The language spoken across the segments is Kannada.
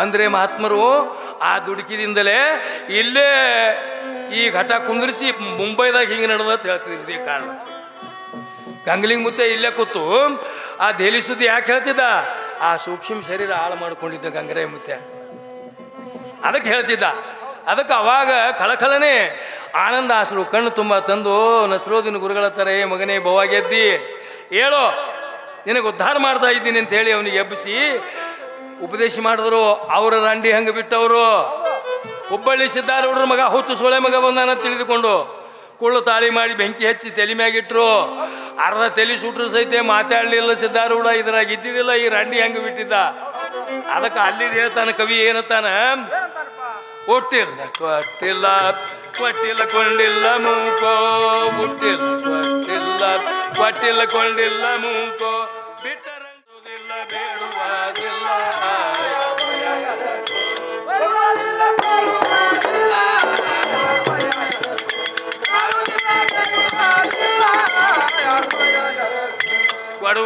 ಅಂದ್ರೆ ಮಹಾತ್ಮರು, ಆ ದುಡುಕಿದಿಂದಲೇ ಇಲ್ಲೇ ಈ ಘಟ ಕುಂದಿರಿಸಿ ಮುಂಬೈದಾಗ ಹಿಂಗೆ ನಡೆದ ಹೇಳ್ತಿದ್ರು ಇದೇ ಕಾರಣ. ಗಂಗ್ಲಿಂಗ್ ಮುತ್ತೆ ಇಲ್ಲೇ ಕೂತು, ಆ ದೆಹಲಿ ಸುದ್ದಿ ಯಾಕೆ ಹೇಳ್ತಿದ್ದ? ಆ ಸೂಕ್ಷ್ಮ ಶರೀರ ಹಾಳು ಮಾಡ್ಕೊಂಡಿದ್ದ ಗಂಗರಾಯ ಮುತ್ತೆ. ಅದಕ್ಕೆ ಹೇಳ್ತಿದ್ದ. ಅದಕ್ಕೆ ಅವಾಗ ಕಳಕಳನೆ ಆನಂದ ಆಸರು ಕಣ್ಣು ತುಂಬ ತಂದು, ನಸರೋದಿನ ಗುರುಗಳ ಥರ ಏ ಮಗನೇ ಬವಾಗೆದ್ದಿ ಹೇಳೋ, ನಿನಗೆ ಉದ್ಧಾರ ಮಾಡ್ತಾ ಇದ್ದೀನಿ ಅಂತ ಹೇಳಿ ಅವನಿಗೆ ಎಬ್ಬಿಸಿ ಉಪದೇಶ ಮಾಡಿದ್ರು, ಅವರ ರಂಡಿ ಹಂಗೆ ಬಿಟ್ಟವರು? ಹುಬ್ಬಳ್ಳಿ ಸಿದ್ದಾರೂಢರ ಮಗ, ಹುಚ್ಚು ಸೊಳೆ ಮಗ ಬಂದಾನ ತಿಳಿದುಕೊಂಡು ಕುಳ್ಳು ತಾಳಿ ಮಾಡಿ ಬೆಂಕಿ ಹಚ್ಚಿ ತಲೆ ಮ್ಯಾಗಿಟ್ರು ಅರ್ಧ ತಲೆ ಸುಟ್ರು ಸಹಿತ ಮಾತಾಡಲಿಲ್ಲ ಸಿದ್ದಾರೂಢ ಇದ್ರಾಗ ಇದ್ದಿದ್ದಿಲ್ಲ, ಈ ರಂಡಿ ಹಂಗೆ ಬಿಟ್ಟಿದ್ದ? ಅದಕ್ಕೆ ಅಲ್ಲಿದ್ದು ಹೇಳ್ತಾನೆ ಕವಿ ಏನತ್ತಾನ ಹುಟ್ಟಿಲ್ಲ ಕೊಟ್ಟಿಲ್ಲ ಕೊಟ್ಟಿಲ್ಲ ಕೊಂಡಿಲ್ಲ ಮೂಕೋ, ಹುಟ್ಟಿಲ್ಲ ಕೊಟ್ಟಿಲ್ಲ ಕೊಟ್ಟಿಲ್ಲ ಕೊಂಡಿಲ್ಲ ಮೂಕೋ.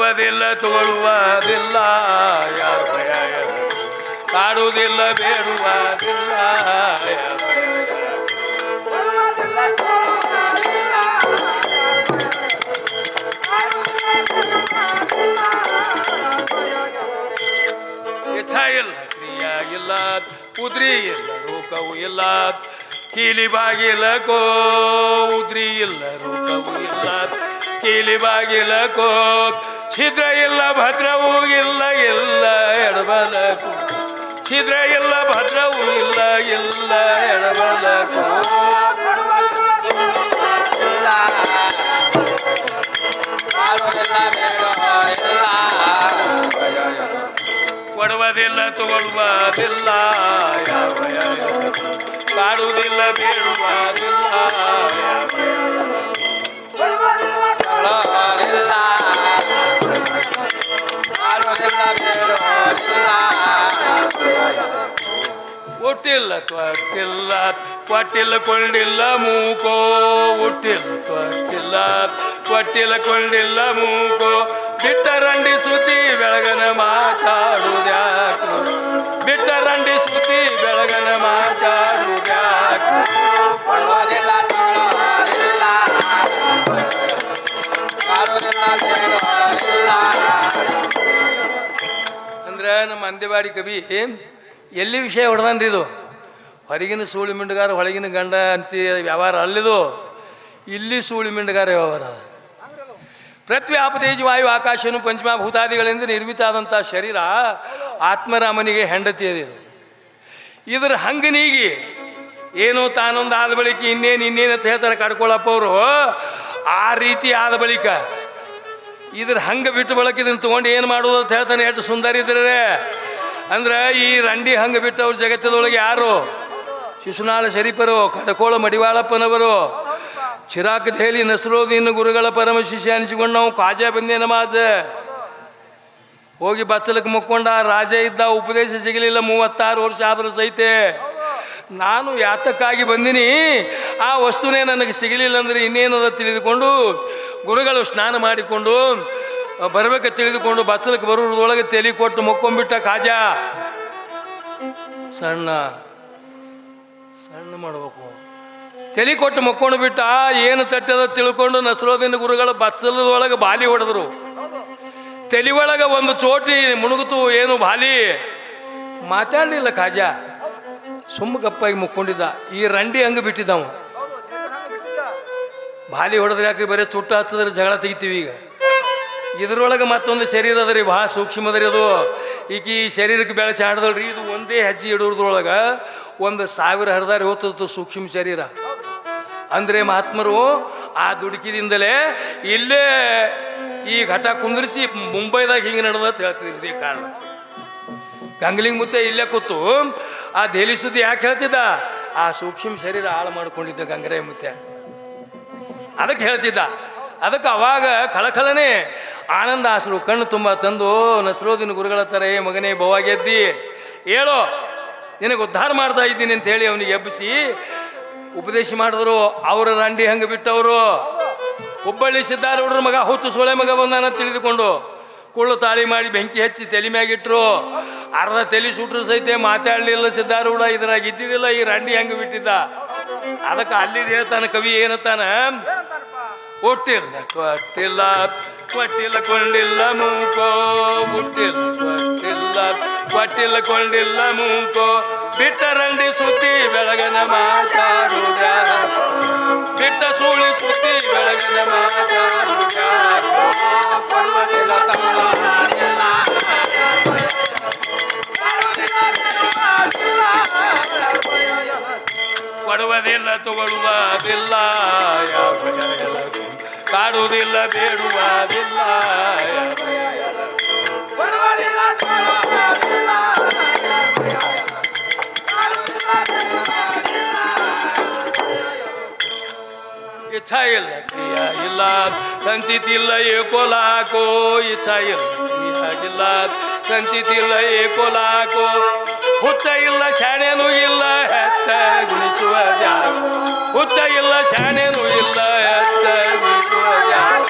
ಕೊಡುವುದಿಲ್ಲ ತಗೊಳ್ಳುವುದಿಲ್ಲ ಯಾರ ಭಯ ಕಾಡುವುದಿಲ್ಲ, ಬೇಡುವುದಿಲ್ಲ ಇಚ್ಛ ಇಲ್ಲ, ಕ್ರಿಯಾ ಇಲ್ಲ, ಉದ್ರಿ ಇಲ್ಲ ರೋಗವು ಇಲ್ಲ ಕೀಲಿ ಬಾಗಿಲ ಕೋ ಉದ್ರಿ ಇಲ್ಲ ರೋಗವು ಇಲ್ಲ ಕೀಲಿ ಬಾಗಿಲ ಕೋ ಛಿದ್ರ ಇಲ್ಲ, ಭದ್ರವೂ ಇಲ್ಲ ಇಲ್ಲ ಎಡಬಲಕು ಛಿದ್ರ ಇಲ್ಲ, ಭದ್ರವೂ ಇಲ್ಲ, ಎಲ್ಲ ಎಡಬಲಕು ಕೊಡುವುದಿಲ್ಲ, ತಗೊಳ್ಳುವುದಿಲ್ಲ. ಕಾಡುವುದಿಲ್ಲ ಬೇಡುವುದಿಲ್ಲ ಹುಟ್ಟಿಲ್ಲ ತೊಟ್ಟಿಲ್ಲ ಕೊಟ್ಟಿಲ್ಲ ಕೊಂಡಿಲ್ಲ ಮೂಕೋ, ಹುಟ್ಟಿಲ್ಲ ತೊಟ್ಟಿಲ್ಲ ಕೊಟ್ಟಿಲ್ಲ ಕೊಂಡಿಲ್ಲ ಮೂಕೋ. ಬಿಟ್ಟರಂಡಿ ಸುದ್ದಿ ಬೆಳಗನ ಮಾತಾಡುವುದ್ಯಾಕು ಬಿಟ್ಟ ರಂಡಿ ಸುದ್ದಿ ಬೆಳಗನ ಮಾತಾಡುವುದ್ಯಾಕು ಅಂದೆವಾಡಿ ಕವಿ ಎಲ್ಲಿ ವಿಷಯ ಹೊಡೆದನ್ರಿ ಇದು? ಹೊರಗಿನ ಸೂಳಿ ಮಿಂಡಗಾರ, ಹೊಳಗಿನ ಗಂಡ ಅಂತ ವ್ಯವಹಾರ ಅಲ್ಲಿದು. ಇಲ್ಲಿ ಸೂಳಿ ಮಿಂಡಗಾರ ವ್ಯವಹಾರ. ಪೃಥ್ವಿ ಆಪತೇಜ್ ವಾಯು ಆಕಾಶನು ಪಂಚಮಭೂತಾದಿಗಳಿಂದ ನಿರ್ಮಿತ ಆದಂಥ ಶರೀರ ಆತ್ಮರಾಮನಿಗೆ ಹೆಂಡತಿ ಅದು ಇದ್ರ ಇದ್ರ ಹಂಗನೀಗಿ ಏನು ತಾನೊಂದು ಆದ ಬಳಿಕ ಇನ್ನೇನು ಇನ್ನೇನು ಅಂತ ಹೇಳ್ತಾರೆ ಕಡ್ಕೊಳ್ಳಪ್ಪ ಅವರು. ಆ ರೀತಿ ಆದ ಬಳಿಕ ಇದ್ರ ಹಂಗೆ ಬಿಟ್ಟು ಬಳಕ ಇದನ್ನು ತೊಗೊಂಡು ಏನು ಮಾಡುವುದು ಅಂತ ಹೇಳ್ತಾನೆ ಎಷ್ಟು ಸುಂದರ ಇದ್ರೆ ಅಂದ್ರೆ ಈ ರಂಡಿ ಹಂಗೆ ಬಿಟ್ಟು ಅವ್ರ ಜಗತ್ತದೊಳಗೆ ಯಾರು? ಶಿಶುನಾಳ ಶರೀಫರು, ಕಡಕೋಳ ಮಡಿವಾಳಪ್ಪನವರು. ಚಿರಾಕ್ ದೆಹಲಿ ನಸರೋದಿನ ಗುರುಗಳ ಪರಮ ಶಿಷ್ಯ ಅನಿಸಿಕೊಂಡು ನಾವು ಕಾಜಾ ಬಂದೆ ನಮಾಜ್. ಹೋಗಿ ಬಚ್ಚಲಕ್ಕೆ ಮುಕ್ಕೊಂಡ ರಾಜ ಇದ್ದ ಉಪದೇಶ ಸಿಗಲಿಲ್ಲ, ಮೂವತ್ತಾರು ವರ್ಷ ಆದರೂ ಸಹಿತ. ನಾನು ಯಾತಕ್ಕಾಗಿ ಬಂದಿನಿ? ಆ ವಸ್ತುನೇ ನನಗೆ ಸಿಗಲಿಲ್ಲ ಅಂದ್ರೆ ಇನ್ನೇನದ ತಿಳಿದುಕೊಂಡು ಗುರುಗಳು ಸ್ನಾನ ಮಾಡಿಕೊಂಡು ಬರಬೇಕು ತಿಳಿದುಕೊಂಡು ಬಚ್ಚಲಕ್ಕೆ ಬರೋದ್ರೊಳಗೆ ತಲೆ ಕೊಟ್ಟು ಮುಕ್ಕೊಂಡ್ಬಿಟ್ಟ ಕಾಜಾ. ಸಣ್ಣ ಸಣ್ಣ ಮಾಡಬೇಕು. ತಲೆ ಕೊಟ್ಟು ಮುಕ್ಕೊಂಡು ಬಿಟ್ಟ ಏನು ತಟ್ಟದ ತಿಳ್ಕೊಂಡು ನಸರೋದಿನ ಗುರುಗಳು ಬಚ್ಚಲದೊಳಗೆ ಬಾಲಿ ಹೊಡೆದ್ರು. ತಲೆ ಒಳಗೆ ಒಂದು ಚೋಟಿ ಮುಣುಗುತು, ಏನು ಬಾಲಿ. ಮಾತಾಡಲಿಲ್ಲ ಕಾಜಾ. ಸುಮ್ಮ ಗಪ್ಪಾಗಿ ಮುಕ್ಕೊಂಡಿದ್ದ. ಈ ರಂಡಿ ಹಂಗೆ ಬಿಟ್ಟಿದ್ದವ ಬಾಲಿ ಹೊಡೆದ್ರೆ ಯಾಕೆ ಬರೀ ಚುಟ್ಟ ಹಚ್ಚಿದ್ರೆ ಜಗಳ ತೆಗಿತೀವಿ ಈಗ. ಇದ್ರೊಳಗೆ ಮತ್ತೊಂದು ಶರೀರ ಅದ ರೀ ಭಾಳ ಸೂಕ್ಷ್ಮ ಅದ ಈಗ ಈ ಶರೀರಕ್ಕೆ ಬೆಳೆಸಿ ಆಡ್ದಲ್ರಿ, ಇದು ಒಂದೇ ಹೆಜ್ಜೆ ಇಡೋದ್ರೊಳಗೆ ಒಂದು ಸಾವಿರ ಹರಿದಾರಿ ಹೋಗ್ತದ ಸೂಕ್ಷ್ಮ ಶರೀರ. ಅಂದರೆ ಮಹಾತ್ಮರು, ಆ ದುಡುಕಿದಿಂದಲೇ ಇಲ್ಲೇ ಈ ಘಟ ಕುಂದ್ರಿಸಿ ಮುಂಬೈದಾಗ ಹಿಂಗೆ ನಡೆದ ಅಂತ ಹೇಳ್ತಿದ್ರು ಇದೇ ಕಾರಣ. ಗಂಗ್ಲಿಂಗ್ ಮುತ್ತೆ ಇಲ್ಲೇ ಕೂತು, ಆ ದೆಹಲಿ ಸುದ್ದಿ ಯಾಕೆ ಹೇಳ್ತಿದ್ದ? ಆ ಸೂಕ್ಷ್ಮ ಶರೀರ ಹಾಳು ಮಾಡ್ಕೊಂಡಿದ್ದ ಗಂಗರಾಯ ಮುತ್ತೆ. ಅದಕ್ಕೆ ಹೇಳ್ತಿದ್ದ. ಅದಕ್ಕೆ ಅವಾಗ ಕಳಕಳನೆ ಆನಂದ ಆಸರು ಕಣ್ಣು ತುಂಬ ತಂದು, ನಸರೋದಿನ ಗುರುಗಳ ಥರ ಏ ಮಗನೇ ಬವಾಗೆದ್ದಿ ಹೇಳೋ, ನಿನಗೆ ಉದ್ಧಾರ ಮಾಡ್ತಾ ಇದ್ದೀನಿ ಅಂತ ಹೇಳಿ ಅವನಿಗೆ ಎಬ್ಬಿಸಿ, ಉಪದೇಶ ಮಾಡಿದ್ರು, ಅವರ ರಂಡಿ ಹಂಗೆ ಬಿಟ್ಟವರು. ಹುಬ್ಬಳ್ಳಿ ಸಿದ್ದಾರೂಡ್ರ ಮಗ, ಹುಚ್ಚು ಸೊಳೆ ಮಗ ಬಂದಾನ ತಿಳಿದುಕೊಂಡು, ಕುಳ್ಳು ತಾಳಿ ಮಾಡಿ ಬೆಂಕಿ ಹಚ್ಚಿ ತಲೆ ಮ್ಯಾಗಿಟ್ರು ಅರ್ಧ ತಲೆ ಸುಟ್ರು ಸಹಿತ ಮಾತಾಡಲಿಲ್ಲ ಸಿದ್ಧಾರೂಢ ಇದ್ರಾಗ ಇದ್ದಿದ್ದಿಲ್ಲ, ಈ ರಂಡಿ ಹಂಗೆ ಬಿಟ್ಟಿದ್ದ. ಅದಕ್ಕೆ ಅಲ್ಲಿದ್ದು ಹೇಳ್ತಾನೆ ಕವಿ ಏನತ್ತಾನ ಒಟ್ಟಿಲ್ಲ ಕೊಟ್ಟಿಲ್ಲ ಕೊಟ್ಟಿಲ್ಲ ಕೊಂಡಿಲ್ಲ, ಮೂಕೋ ಹುಟ್ಟಿಲ್ಲ ಕೊಟ್ಟಿಲ್ಲ ಕೊಟ್ಟಿಲ್ಲ ಕೊಂಡಿಲ್ಲ, ಮೂಕೋ. ಬಿಟ್ಟರಂಡಿ ಸುದ್ದಿ ಬೆಳಗನ ಮಾತಾಡುಗ. ಬಿಟ್ಟ ಸುಳಿ ಸುದ್ದಿ ಬೆಳಗನ ಮಾತಾಡುದ ಕಾಡುವುದಿಲ್ಲ ಬೇಡುವುದಿಲ್ಲ ಯಾವ ಇಚ್ಛಾ ಇಲ್ಲ ಕ್ರಿಯಾ ಇಲ್ಲ ಸಂಚಿತಿಲ್ಲ ಏಕೋಲಾಕೋ ಇಚ್ಛಾ ಇಲ್ಲ ಕ್ರಿಯಾ ಇಲ್ಲ ಸಂಚಿತಿಲ್ಲ ಏಕೋಲಾಕೋ ಹುಚ್ಚ ಇಲ್ಲ, ಶಾಣೆನೂ ಇಲ್ಲ ಹೆತ್ತ ಗುಣಿಸುವ ಜಾಗ. ಹುಚ್ಚ ಇಲ್ಲ, ಶಾಣೆನೂ ಇಲ್ಲ ಹೆತ್ತ ಗುಣಿಸುವ ಜಾಗ.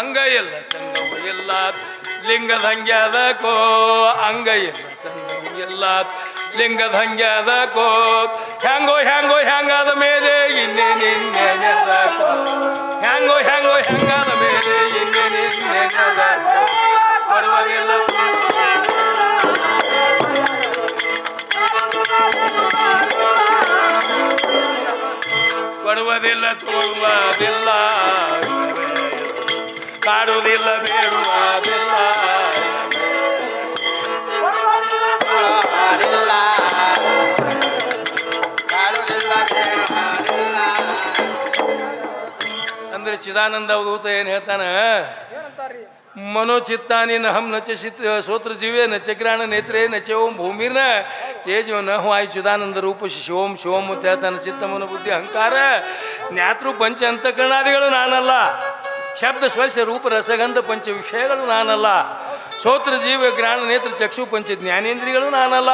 ಅಂಗ ಇಲ್ಲ, ಸಂಗಮ ಇಲ್ಲ ಲಿಂಗದ ಹಂಗ್ಯಾದ ಕೋ. ಅಂಗ ಇಲ್ಲ, ಸಂಗಮ ಇಲ್ಲ ಲಿಂಗದ ಹಂಗ್ಯಾದ ಕೋ. ಹ್ಯಾಂಗೋ ಹ್ಯಾಂಗೋ, ಹ್ಯಾಂಗಾದ ಮೇಲೆ ಕೊಡುವುದಿಲ್ಲ ತೋರುವುದಿಲ್ಲ. ಕಾಡುವುದಿಲ್ಲ ಬೇಡುವುದಿಲ್ಲ. ಅಂದ್ರೆ ಚಿದಾನಂದ ಅವಧೂತ ಏನು ಹೇಳ್ತಾನ? ಮನೋಚಿತ್ತಾನಿ ನಚ ಚಿತ್ ಸೋತ್ರ ಜೀವೆ, ನ ಚಕ್ರಾಣ ನೇತ್ರೇ, ನ ಚೋಂ ಭೂಮಿರ್ನ ತೇಜೋ ನ ವಾಯು ಚುದಾನಂದ ರೂಪ ಶಿವೋಂ ಶಿವಂ ತನ ಚಿತ್ತ ಮನ ಬುದ್ಧಿ ಅಹಂಕಾರ ಜ್ಞಾತೃ ಪಂಚ ಅಂತಕರಣಾದಿಗಳು ನಾನಲ್ಲ. ಶಬ್ದ ಸ್ಪರ್ಶ ರೂಪ ರಸಗಂಧ ಪಂಚ ವಿಷಯಗಳು ನಾನಲ್ಲ. ಸೋತ್ರ ಜೀವ ಜ್ಞಾನ ನೇತ್ರ ಚಕ್ಷು ಪಂಚ ಜ್ಞಾನೇಂದ್ರಿಗಳು ನಾನಲ್ಲ.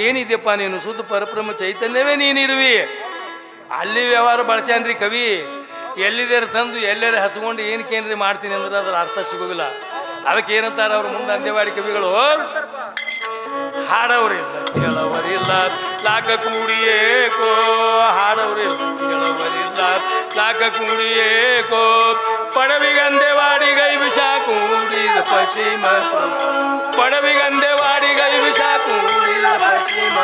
ಏನಿದೆಯಪ್ಪ ನೀನು? ಶುದ್ಧ ಪರಬ್ರಹ್ಮ ಚೈತನ್ಯವೇ ನೀನಿರುವಿ. ಅಲ್ಲಿ ವ್ಯವಹಾರ ಬಳಸ್ಯಾನ್ರಿ ಕವಿ. ಎಲ್ಲಿದಾರ ತಂದು ಎಲ್ಲರ ಹಚ್ಕೊಂಡು ಏನಕ್ಕೇನ್ರಿ ಮಾಡ್ತೀನಿ ಅಂದ್ರೆ ಅದ್ರ ಅರ್ಥ ಸಿಗೋದಿಲ್ಲ. ಅದಕ್ಕೆ ಏನಂತಾರೆ ಅವ್ರ ಮುಂದೆ ಅಂದೇವಾಡಿ ಕವಿಗಳು, ಹಾಡವರಿಲ್ಲ ಕೇಳವರಿಲ್ಲ ಲಾಕ ಕೂಡಿಯೇಕೋ ಹಾಡವರಿಲ್ಲ ಕೇಳವರಿಲ್ಲ ಲಾಕ ಕೂಡಿಯೇಕೋ ಪಡವಿಗಂದೆವಾಡಿ ಗೈ ವಿಷ ಕೂಡಿದ ಪಶ್ಚಿಮ ಪಡವಿಗಂದೆವಾಡಿ ಗೈ ವಿಷ ಕೂಡಿದ ಪಶ್ಚಿಮ